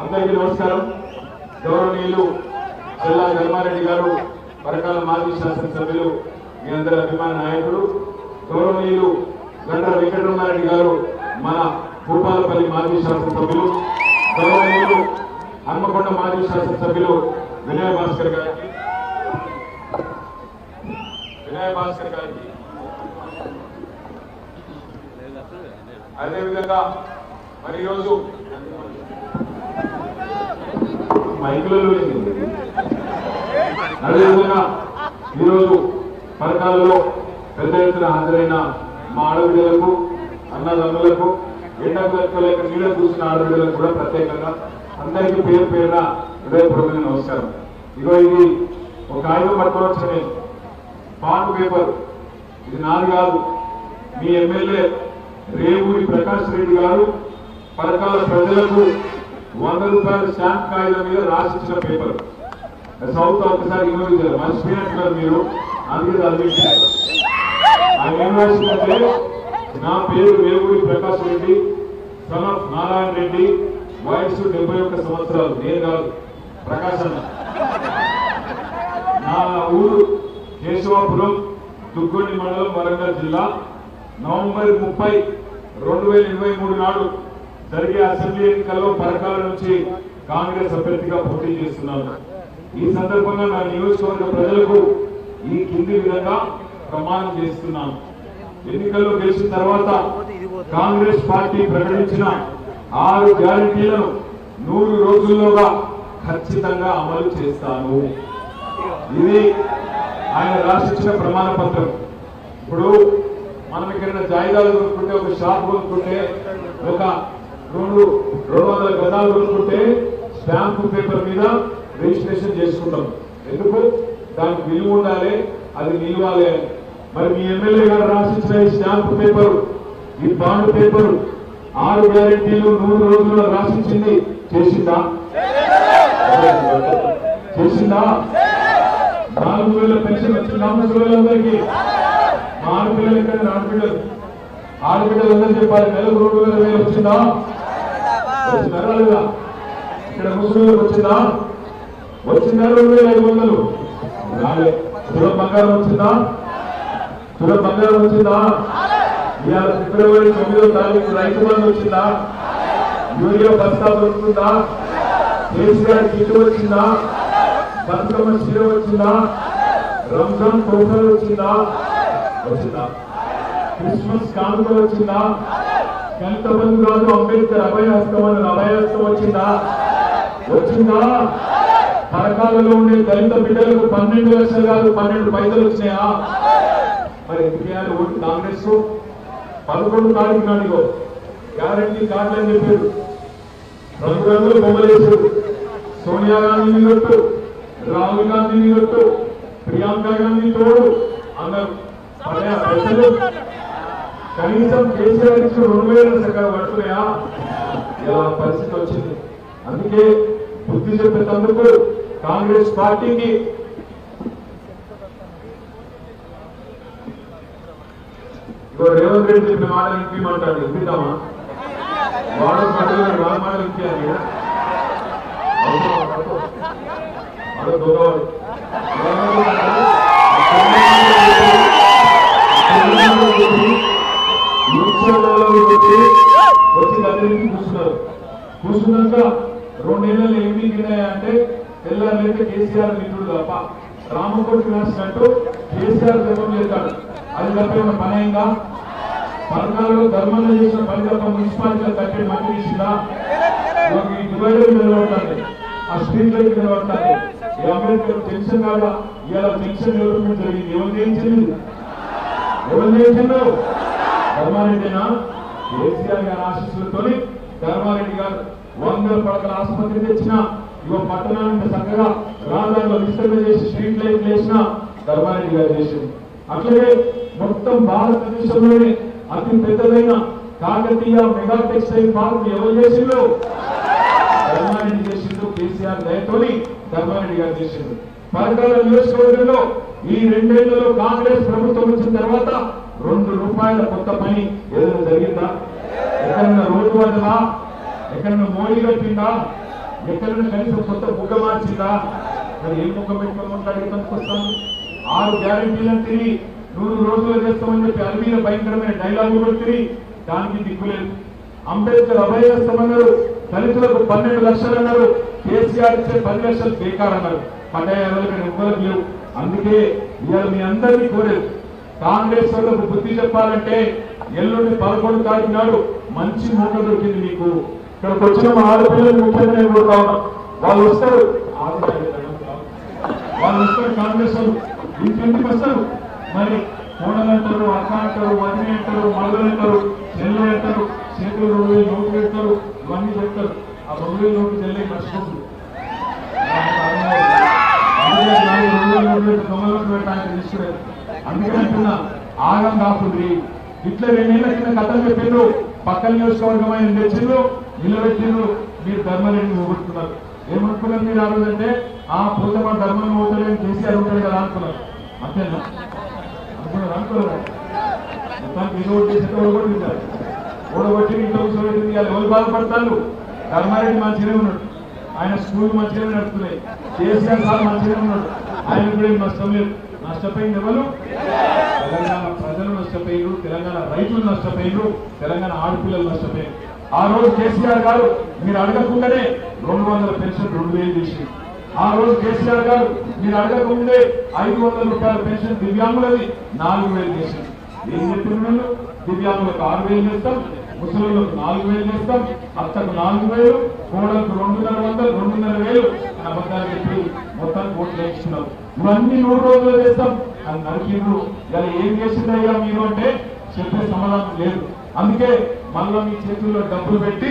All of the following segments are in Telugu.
అందరికీ నమస్కారం. గౌరవనీయులు జిల్లా ధర్మారెడ్డి గారు పరకాల మాజీ శాసనసభ్యులు మీ అందరి అభిమాన నాయకుడు గౌరవనీయులు గండ్ర వెంకటరమారెడ్డి గారు మన భూపాలపల్లి మాజీ శాసనసభ్యులు గౌరవనీయులు హన్మకొండ మాజీ శాసనసభ్యులు వినయ భాస్కర్ గారికి వినయ భాస్కర్ గారికి. అదేవిధంగా మరి ఈరోజు మైకులలో ఉంది. అదేవిధంగా ఈరోజు పథకాలలో పెద్ద ఎత్తున హాజరైన మా ఆడబిడ్డలకు అన్నదమ్ములకు ఎండలేక నీళ్ళ చూసిన ఆడబిడ్డలకు కూడా ప్రత్యేకంగా అందరికీ పేరు పేరున హృదయపూర్వక నమస్కారం. ఇగో ఇది ఒక ఆయుధం పట్టుకొని వచ్చిన పేపర్. ఇది నాది కాదు. మీ ఎమ్మెల్యే రేవూరి ప్రకాష్ రెడ్డి గారు పథకాల ప్రజలకు వంద రూపాయల స్టాంప్ కాయల మీద రాసిచ్చిన పేపర్. సౌత్ ఒకసారి ఇవ్వలేదు మర్చిపోయినట్టున్నారు మీరు అందుకే చదివించారు ఆ ఏం నా పేరు రేవూరి ప్రకాష్ రెడ్డి సన్ ఆఫ్ నారాయణ రెడ్డి వయసు డెబ్బై ఒక్క సంవత్సరాలు. నేను కాదు ప్రకాశ్ అన్న. నా ఊరు కేశవాపురం దుగ్గొండి మండలం వరంగల్ జిల్లా నవంబర్ ముప్పై రెండు వేల ఇరవై మూడు నాడు జరిగే అసెంబ్లీ ఎన్నికల్లో పరకాల నుంచి కాంగ్రెస్ అభ్యర్థిగా పోటీ చేస్తున్నాను ఈ సందర్భంగా నా నియోజకవర్గ ప్రజలకు ఈ కింది విధంగా ప్రమాణం చేస్తున్నాను. ఎన్నికల్లో గెలిచిన తర్వాత కాంగ్రెస్ పార్టీ ప్రకటించిన ఆరు గ్యారంటీలను నూరు రోజుల్లోగా ఖచ్చితంగా అమలు చేస్తాను. ఇది ఆయన రాసిచ్చిన ప్రమాణ పత్రం. ఇప్పుడు మనం ఎక్కడైనా జాయిదాలు కొనుక్కుంటే ఒక షాప్ కొనుక్కుంటే ఒక రెండు రెండు వందల గదాలు కొనుక్కుంటే స్టాంపు పేపర్ మీద రిజిస్ట్రేషన్ చేసుకుంటాం. ఎందుకు? దానికి విలువ ఉండాలి అది నిలవాలి అని. మరి మీ ఎమ్మెల్యే గారు రాసిచ్చిన ఈ స్టాంపు పేపర్ ఈ బాండ్ పేపర్ ఆరు గ్యారెంటీలు నూరు రోజుల్లో రాసిచ్చింది చేసిందా? చేసిందా? నాలుగు వేల పెన్షన్ వచ్చిందా ముసలిళ్ళందరికీ మా ఆడపిల్లలు ఇక్కడ ఆడపిల్లలు ఆడపిల్లలందరూ చెప్పాలి నెలకు రెండు వేల వేలు వచ్చిందా? ఇక్కడ ముసలిళ్ళకి వచ్చిందా? వచ్చిందా? రెండు వేల ఐదు వందలు. రాలే తుల బంగారం వచ్చిందా? తుల బంగారం వచ్చిందా? ఇవాళ ఫిబ్రవరి తొమ్మిదో తారీఖు రైతు బంధు వచ్చిందా? యూరియా బస్తా దొరుకుతుందా కేసీఆర్ కిట్ వచ్చిందా? బతుకమ్మ చీర వచ్చిందా? రంజాన్ తోఫలు వచ్చిందా? వచ్చిందా. క్రిస్మస్ కానుక వచ్చిందా? ఎంతమంది కాదు అంబేద్కర్ అభయహస్తం అని అభయహస్తం వచ్చిందా? వచ్చిందా? పరకాలలో ఉండే దళిత బిడ్డలకు పన్నెండు లక్షలు కాదు పన్నెండు పైసలు వచ్చినాయా? మరి ఎందుకు వేయాలి ఓటు కాంగ్రెస్? పదకొండు తారీఖు నాడుగో గ్యారంటీ కార్డులు అని చెప్పారు. రంగు రంగులు బొమ్మలేసారు సోనియా గాంధీని కొట్టు రాహుల్ గాంధీని కొట్టు ప్రియాంక గాంధీ తోడు అందరు. కనీసం కేసీఆర్ ఇచ్చిన రెండు వేల సగం పడుతున్నాయా? ఇలా పరిస్థితి వచ్చింది. అందుకే బుద్ధి చెప్పేటందుకు కాంగ్రెస్ పార్టీకి. ఇగో రేవంత్ రెడ్డి చెప్పిన మాట వినిపించమంటాడు ఇప్పిద్దామా వాడు మాటలు వాళ్ళ మాటలు వినిపించాలి వాడు? దూరవాడు వచ్చి దగ్గరికి కూర్చున్నారు కూర్చున్నాక రెండేళ్ళు ఏమి అంటే తెల్లారైతే కేసీఆర్ నిధుడు తప్ప రామకోటి రాసినట్టు కేసీఆర్ ధర్మం చేస్తాడు అది తప్ప ఏమైనా పని అయిందా పథకాలలో ధర్మంగా చేసిన పని తప్ప మున్సిపాలిటీలో కట్టే మంత్రి ఇచ్చిందా ఈ డివైడర్ నిలబడుతుంది ఆ స్ట్రీట్ లైట్ నిలబడుతుంది ఈ అంబేద్కర్ పెన్షన్ కాదా ఇవాళ పెన్షన్ డెవలప్మెంట్ జరిగింది ఎవరు చేయించింది ఎవరు చేయించిండు ధర్మారెడ్డినా కేసీఆర్ గారి ఆశీస్సులతో ధర్మారెడ్డి గారు వందల పడకల ఆసుపత్రి తెచ్చిన ఇవ పట్టణాన్ని చక్కగా రాజాల్లో విస్తరణ చేసి స్ట్రీట్ లైట్ వేసిన ధర్మారెడ్డి గారు చేసింది. అట్లనే మొత్తం భారతదేశంలోనే అతి పెద్దదైన కాకతీయ మెగా టెక్స్టైల్ పార్క్ ఎవరు చేసిండ్రు? ధర్మారెడ్డి చేసిండు కేసీఆర్ దయతోని ధర్మారెడ్డి గారు చేసిండు పరకాల నియోజకవర్గంలో ఈ రెండేళ్ళలో కాంగ్రెస్ ప్రభుత్వం వచ్చిన తర్వాత రెండు రూపాయల కొత్త పని ఏదైనా జరిగిందా? ఎక్కడన్నా రోడ్డు వదలా ఎక్కడన్నా మోడీ కట్టిందా? ఎక్కడన్నా కనీసం కొత్త బుగ్గ మార్చిందా? మరి ఏం ముఖ పెట్టుకొని ఆరు గ్యారెంటీలను తిరిగి నూరు రోజులు చేస్తామని చెప్పి అల్మీల భయంకరమైన డైలాగులు పెట్టి దానికి దిక్కులేదు అంబేద్కర్ అభయస్తమన్నారు దళితులకు పన్నెండు లక్షలు అన్నారు కేసీఆర్ ఇచ్చే పది లక్షలు బేకార్ అన్నారు పడ్డాయి ఎవరికి అందుకే ఇవాళ మీ అందరినీ కోరేది కాంగ్రెస్ వాళ్ళకు బుద్ధి చెప్పాలంటే ఎల్లుండి పదకొండు తారీఖు నాడు మంచి మూట దొరికింది మీకు. ఇక్కడికి వచ్చిన మా ఆడపిల్లలు ముఖ్యంగా నేను కోరుతా వాళ్ళు వస్తారు. వాళ్ళు వస్తారు కాంగ్రెస్ వాళ్ళు. ఇంటింటికి వస్తారు? మరి కోడలు అంటారు అక్క అంటారు వదిలి అంటారు మగలు అంటారు చెల్లి అంటారు చేతులు రెండు వేలు నోటు పెడతారు ఇవన్నీ చెప్తారు. ఆ రెండు వేలు నోటు చెల్లె మర్చిపోతుంది. రెండు వేలు నోటు పెట్టి దొంగ నోటు పెట్టడానికి తీసుకునేది అందుకే ఆగం కాకుండా ఇట్లా రెండేళ్ళ కింద కథలు చెప్పిండ్రు. పక్కన నియోజకవర్గం ఆయన తెచ్చిండ్రు నిలబెట్టిండ్రు. మీరు ధర్మరెడ్డిని పోగొట్టుకున్నారు ఏమనుకున్నారు మీరు ఆ రోజంటే? ఆ పూజ పోతమా ధర్మం పోతలేని కేసీఆర్ ఉంటాడు కదా అనుకున్నారు. అంతేనా? అనుకున్నారు? అనుకోలేదు మొత్తానికి ఏదో ఒకటి చేస్తే ఓడగొట్టి ఇంట్లో కూర్చోబెట్టింది. ఎవరు బాధపడతారు? ధర్మారెడ్డి మంచిగానే ఉన్నాడు. ఆయన స్కూల్ మంచిగానే నడుస్తున్నాయి. కేసీఆర్ సార్ మంచిగానే ఉన్నాడు. ఆయన కూడా నష్టం లేదు. నష్టపోయింది ఎవరు? తెలంగాణ ప్రజలు నష్టపోయారు తెలంగాణ రైతులు నష్టపోయారు తెలంగాణ ఆడపిల్లలు నష్టపోయారు ఆ రోజు కేసీఆర్ గారు మీరు అడగకుండానే రెండు వందల పెన్షన్ రెండు వేలు చేసింది ఆ రోజు కేసీఆర్ గారు మీరు అడగకముందే ఐదు వందల రూపాయల పెన్షన్ దివ్యాంగులది నాలుగు వేలు చేసింది ఏం చెప్పిన దివ్యాంగులకు ఆరు వేలు చేస్తాం ముసలిలకు నాలుగు వేలు చేస్తాం అత్తకు నాలుగు వేలు కోడలకు రెండున్నర వందలు రెండున్నర వేలు అని అబద్ధాలు చెప్పి మొత్తానికి ఓట్లు వేస్తున్నారు ఇవన్నీ నూరు రోజులు చేస్తాం. అని నరికిండ్రు ఇలా ఏం చేసిందయ్యా మీరు అంటే చెప్పే సమాధానం లేదు. అందుకే మళ్ళీ మీ చేతుల్లో డబ్బులు పెట్టి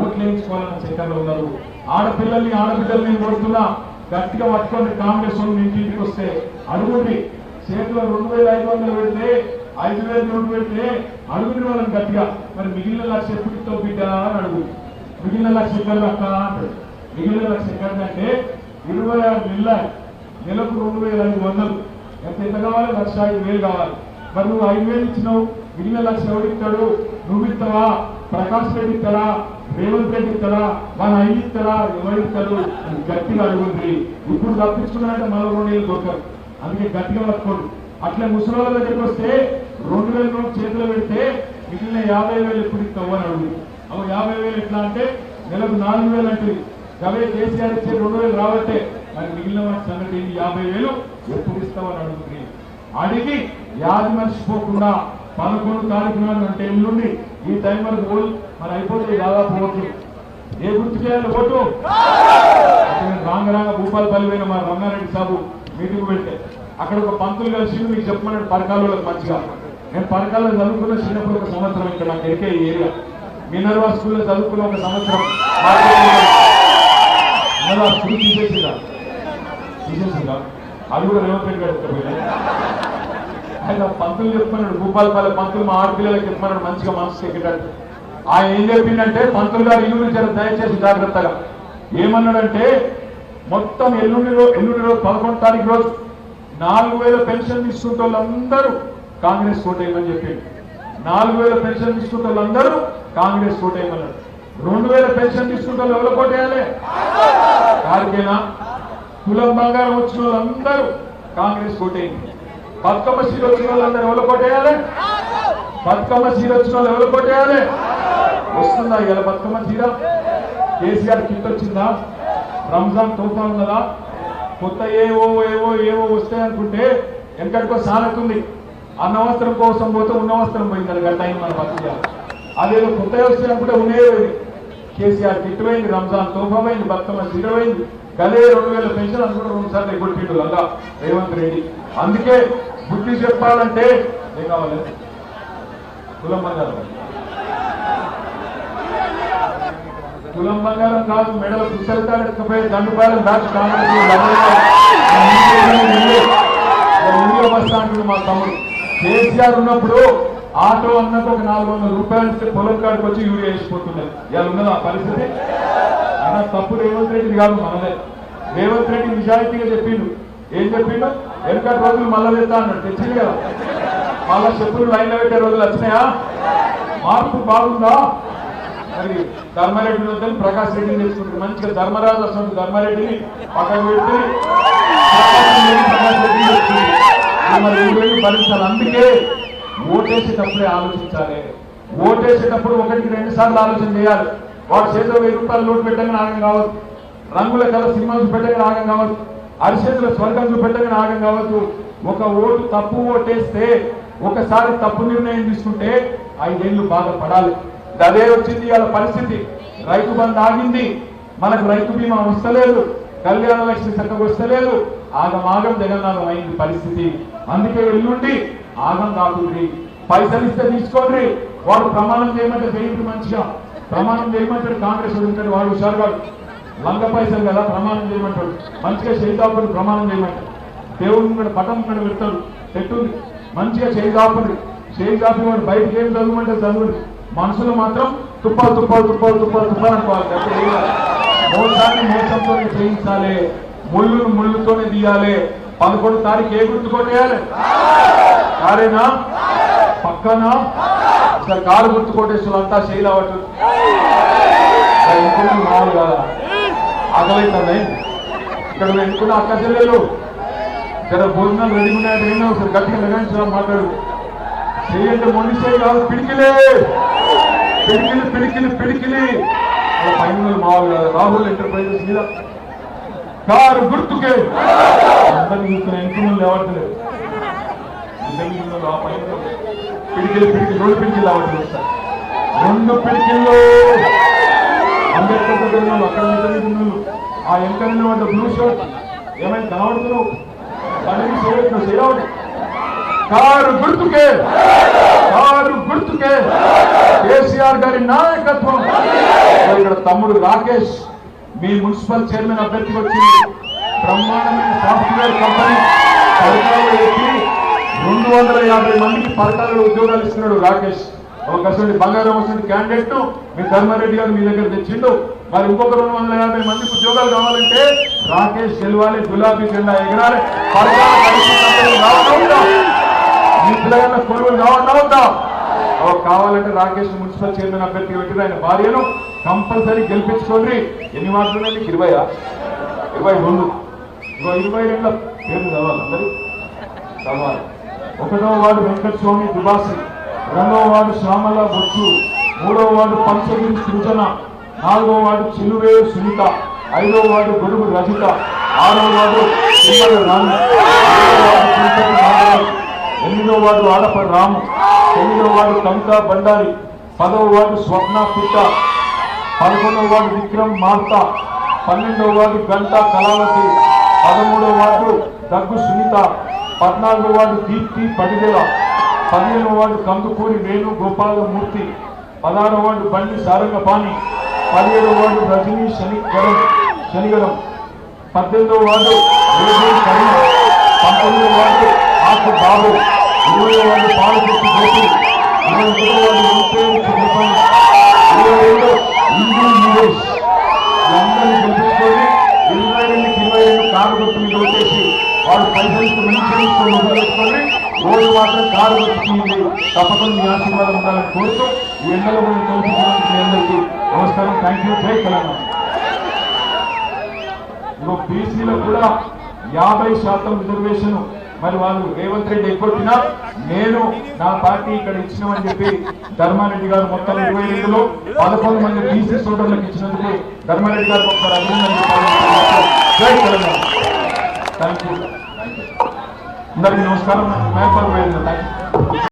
ఓట్లు వేయించుకోవాలన్న చక్కెరలో ఉన్నారు. ఆడపిల్లల్ని ఆడబిడ్డల్ని కొడుతున్నా గట్టిగా పట్టుకొని కాంగ్రెస్ ఇంటింటికి వస్తే అడుగుండి చేతిలో రెండు వేల ఐదు వందలు పెడితే ఐదు వేలు నోటు పెడితే అడుగుని వాళ్ళని గట్టిగా. మరి మిగిలిన లక్ష ఎప్పుడు బిడ్డ అని అడుగు. మిగిలిన లక్ష ఎక్కడ అక్క అంటాడు. మిగిలిన లక్ష ఎక్కడంటే ఇరవై ఆరు నెలల నెలకు రెండు వేల ఐదు వందలు. ఎంత ఎంత కావాలి? లక్ష ఐదు వేలు కావాలి. మరి నువ్వు ఐదు వేలు ఇచ్చినావు. మిగిలిన లక్ష ఎవడు ఇస్తాడు? నువ్వు ఇస్తావా? ప్రకాష్ రెడ్డి ఇస్తారా రేవంత్ రెడ్డి ఇస్తారా మన ఐదు ఇస్తారా ఎవరు ఇస్తారు అని గట్టిగా అడుగుంది ఇప్పుడు తప్పించుకున్నారంటే మరో రెండు వేలు దొరకరు అందుకే గట్టిగా పట్టుకోండి. అట్లా ముసలి దగ్గరికి వస్తే రెండు వేల నోట్ చేతిలో పెడితే మిగిలిన యాభై వేలు ఎప్పుడు ఇస్తావు అని అడుగు. అవి యాభై వేలు ఎట్లా అంటే నెలకు నాలుగు వేలు అంటే అవే కేసీఆర్ ఇచ్చే రెండు వేలు రావట్టే మరి మిగిలిన వాటి సంగతి యాభై వేలు ఎప్పుడు ఇస్తామని అడుగుతుంది. అడిగి యాది మర్చిపోకుండా పదకొండు తారీఖు అంటే ఎల్లుండి ఈ టైం వరకు ఓల్ మరి అయిపోతే దాదాపు ఓట్లు ఏ గుర్తు చేయాలి? ఓటు? రాంగ రాంగ భూపాలపల్లి పోయిన మా రంగారెడ్డి సాబు మీటింగ్ పెడితే అక్కడ ఒక పంతులు కలిసి మీకు చెప్పమన్నాడు పరకాలలో మంచిగా. నేను పరకాలలో చదువుకున్న చిన్నప్పుడు ఒక సంవత్సరం ఇక్కడ నాకు ఎరికే ఈ ఏరియా. మినర్వా స్కూల్లో చదువుకున్న ఒక సంవత్సరం. మినర్వా స్కూల్ తీసేసిందా తీసేసిందా అది కూడా రేవంత్ రెడ్డి గారు పోయినాయి ఆయన పంతులు చెప్పుకున్నాడు భూపాలపల్లి పంతులు మా ఆడపిల్లలకు చెప్పుకున్నాడు మంచిగా మనసు ఎక్కేటట్టు ఆయన ఏం చెప్పిందంటే పంతులు గారు ఇల్లు జర దయచేసి జాగ్రత్తగా. ఏమన్నాడంటే మొత్తం ఎల్లుండి రోజు ఎల్లుండి రోజు పదకొండు తారీఖు రోజు నాలుగు వేల పెన్షన్ తీసుకుంటే వాళ్ళందరూ కాంగ్రెస్ ఓటేయమని చెప్పింది నాలుగు వేల పెన్షన్ తీసుకుంటే వాళ్ళందరూ కాంగ్రెస్ ఓటేయమన్నారు రెండు వేల పెన్షన్ తీసుకుంటే వాళ్ళు ఎవరు ఓటేయాలి? కారికేనా కులం బంగారం వచ్చిన వాళ్ళందరూ కాంగ్రెస్ ఓటేయండి. బతుకమ్మ సీర వచ్చిన వాళ్ళందరూ ఎవరు కొట్టేయాలి? బతుకమ్మ సీర వచ్చిన వాళ్ళు ఎవరు కొట్టేయాలి? వస్తుందా ఇవాళ బతుకమ్మ సీర కేసీఆర్ కిట్ వచ్చిందా? రంజాన్ తోఫా ఉన్నదా? కొత్త ఏవో ఏవో ఏవో వస్తాయి అనుకుంటే వెనకటికో సానకుంది అన్న వస్త్రం కోసం పోతే ఉన్న వస్త్రం పోయింది అది గట్ట మన బతుకు అదేదో కొత్త వస్తాయనుకుంటే ఉండేవి కేసీఆర్ కిట్ పోయింది రంజాన్ తోఫా పోయింది బతుకమ్మ సీర పోయింది. గదే రెండు వేల పెన్షన్ అనుకుంటే రెండు సార్లు పీటు లంగా రేవంత్ రెడ్డి. అందుకే బుద్ధి చెప్పాలంటే ఏం కావాలి? కులం బంగారం. కులం బంగారం కాదు మెడల పుస్తకాలకపోయే దండుపాలెం బ్యాచ్ కాంగ్రెస్ ముందులో మా తమ్ముడు. కేసీఆర్ ఉన్నప్పుడు ఆటో అన్నకు ఒక నాలుగు వందల రూపాయలు ఇస్తే పొలం కాడికి వచ్చి యూరియా వేసిపోతున్నారు. ఇవాళ ఉన్నదా ఆ పరిస్థితి? అన్న తప్పు రేవంత్ రెడ్డిది కాదు మనదే. రేవంత్ రెడ్డి నిజాయితీగా చెప్పిండు. ఏం చెప్పిండు? వెనకటి రోజులు మళ్ళా తెస్తా అన్నాడు. తెచ్చింది కదా. మళ్ళా చెప్పులు లైన్లో పెట్టే రోజులు వచ్చినాయా? మార్పు బాగుందా? మరి ధర్మారెడ్డి వద్దని ప్రకాష్ రెడ్డిని తెచ్చుకుంటారు. మంచిగా ధర్మరాజు అసలు ధర్మారెడ్డిని పక్కన పెట్టి భరించాలి అందుకే ఓటేసేటప్పుడే ఆలోచించాలి. ఓటేసేటప్పుడు ఒకటికి రెండు సార్లు ఆలోచన చేయాలి. వాడు చేతిలో వెయ్యి రూపాయలు నోటు పెట్టగానే ఆగం కావచ్చు. రంగుల కల సినిమా చూపెట్టగానే ఆగం కావచ్చు. అరిచేతుల స్వర్గం చూపెట్టగానే ఆగం కావచ్చు. ఒక ఓటు తప్పు ఓటేస్తే ఒకసారి తప్పు నిర్ణయం తీసుకుంటే ఐదేళ్ళు బాధపడాలి. అదే వచ్చింది వాళ్ళ పరిస్థితి. రైతు బంద్ ఆగింది. మనకు రైతు బీమా వస్తలేదు. కళ్యాణ లక్ష్మి చక్కగా వస్తలేదు. ఆగం ఆగం జగన్నాగం అయింది పరిస్థితి. అందుకే ఎల్లుండి ఆగం కాకుండ్రి పైసలు ఇస్తే తీసుకోండి. వాడు ప్రమాణం చేయమంటే చేయండి మంచిగా? ప్రమాణం చేయమంటాడు కాంగ్రెస్ ఉంటాడు వాడు హుషారు కాదు లంగ పైసలు కదా ప్రమాణం చేయమంటాడు. మంచిగా చేద్దాపడి ప్రమాణం చేయమంటాడు. దేవుడిని కూడా పటం కూడా పెడతాడు. పెట్టుంది. మంచిగా చేయి చేయదాపి వాడు బయటకు ఏం చదవమంటే చదువుడు? మనుషులు మాత్రం తుప్పాలు తుప్పాలు తుప్పాలు తుప్పాలు తుప్పాలు అనుకోవాలి. తప్ప మోసాన్ని మోసంతోనే చేయించాలి. ముళ్ళును ముళ్ళుతోనే తీయాలి. పదకొండు తారీఖు ఏ గుర్తు కొట్టేయాలి కారేనా? పక్కన? ఒకసారి కారు గుర్తు కొట్టేసి అంతా చేయలేవట్టు ఎన్నుకున్న మామూలు కాదా ఆకలైతుంది ఇక్కడ ఎన్నుకున్న అక్క చెల్లెలు ఇక్కడ భోజనాలు రెడీ ఉన్నాయంటే ఏంటో ఒకసారి గట్టిగా నిర్ణయించడం మాట్లాడు చేయండి మొండిసే కాదు పిడికిలే పిడికిలి పిడికిలి పిడికిలి అలా పైన వాళ్ళు మామూలు రాహుల్ ఎంటర్ప్రైజెస్ మీద కారు గుర్తుకే అందరినీ చూస్తున్న ఎన్నుకున్న లేవట్లేదు పిడికిలు చూస్తున్న రెండు పిడికిలు లేవట్లేదు సార్ రెండు పిడికిల్లో అంబేద్కర్ దగ్గర ఉన్నాడు అక్కడ ఇద్దరు ఉన్నాడు ఆ ఎంకన్న వాడు బ్లూ షర్ట్ ఏమైనా కనబడుతున్నావు? పని చేయొచ్చు చేయవద్దు కారు గుర్తుకే. కారు గుర్తుకే. కేసీఆర్ గారి నాయకత్వం. ఇక్కడ తమ్ముడు రాకేష్ మీ మున్సిపల్ చైర్మన్ అభ్యర్థికి వచ్చి బ్రహ్మాండమైన సాఫ్ట్వేర్ కంపెనీ. పథకాలు ఎక్కి రెండు వందల యాభై మందికి పథకాలలో ఉద్యోగాలు ఇస్తున్నాడు రాకేష్. ఒక అసలు బంగారం వస్తుంది క్యాండిడేట్ను. మీ ధర్మారెడ్డి గారు మీ దగ్గర తెచ్చిండు. మరి ఇంకొక రెండు వందల యాభై మందికి ఉద్యోగాలు కావాలంటే రాకేష్ గెలవాలి గులాబీ జెండా ఎగరాలి. పథకాలు కలిసి కంపెనీలు మీ పిల్లగాళ్ళ కొలువులు కావాలా వద్దా కావాలంటే రాకేష్ మున్సిపల్ చైర్మన్ అభ్యర్థిగా పెట్టిన ఆయన భార్యను. కంపల్సరీ గెలిపించుకోండి. ఎన్ని మాటలు ఉన్నాయి? మీకు ఇరవయా? ఇరవై రెండు. ఇరవై ఇరవై రెండులో పేర్లు చదవాలి అందరి. చదవాలి ఒకటో వాడు వెంకట స్వామి దుబాసి. రెండవ వార్డు శ్యామల బొచ్చు మూడవ వార్డు పంచగిరి సృజన నాలుగో వార్డు చిలువే సునీత ఐదవ వార్డు గొడుగు రజిత ఆరవ వార్డు తిమ్మల వార్డు ఎనిమిదో వార్డు ఆడప రాము తొమ్మిదో వార్డు కవిత బండారి పదవ వార్డు స్వప్న పిట్ట పదకొండవ వార్డు విక్రమ్ మార్త పన్నెండవ వార్డు గంట కళావతి పదమూడవ వార్డు దగ్గు సునీత పద్నాలుగో వార్డు దీప్తి పడిదెల పదిహేను వార్డు కందుకూరి వేణు గోపాలమూర్తి పదహారు వార్డు బండి సారంగపాణి పదిహేడు వార్డు రజనీ శనిగరం శనిగరం. పద్దెనిమిదవ వార్డు పంతొమ్మిదవ వార్డు ఆకు బాబు ఇరవై వార్డు పాలకుర్తి గోపి ఇరవై ఒకటో వార్డు రూపేరు చిన్నపల్లి ఇరవై రెండు ఇందు నివేష్ అందరినీ గెలిపించుకొని ఇరవై రెండుకి ఇరవై రెండు కారు వాడు పైసలు రోజు మాత్రం కారు వచ్చింది తప్పకుండా మీ ఆశీర్వాదం ఉండాలని కోరుతూ ఈ ఎండలో మనం కల్పించినందుకు మీ అందరికీ నమస్కారం. థ్యాంక్ యూ జై తెలంగాణ. ఇగో బీసీలో కూడా యాభై శాతం రిజర్వేషన్ మరి వాళ్ళు రేవంత్ రెడ్డి ఎగ్గొట్టినా నేను నా పార్టీ ఇక్కడ ఇచ్చినామని చెప్పి ధర్మారెడ్డి గారు మొత్తం ఇరవై రెండులో పదకొండు మంది బీసీ సోదరులకు ఇచ్చినందుకు ధర్మారెడ్డి గారు ఒకసారి అభినందన జై తెలంగాణ. థ్యాంక్ యూ అందరికీ నమస్కారం. మేపర్ థ్యాంక్ యూ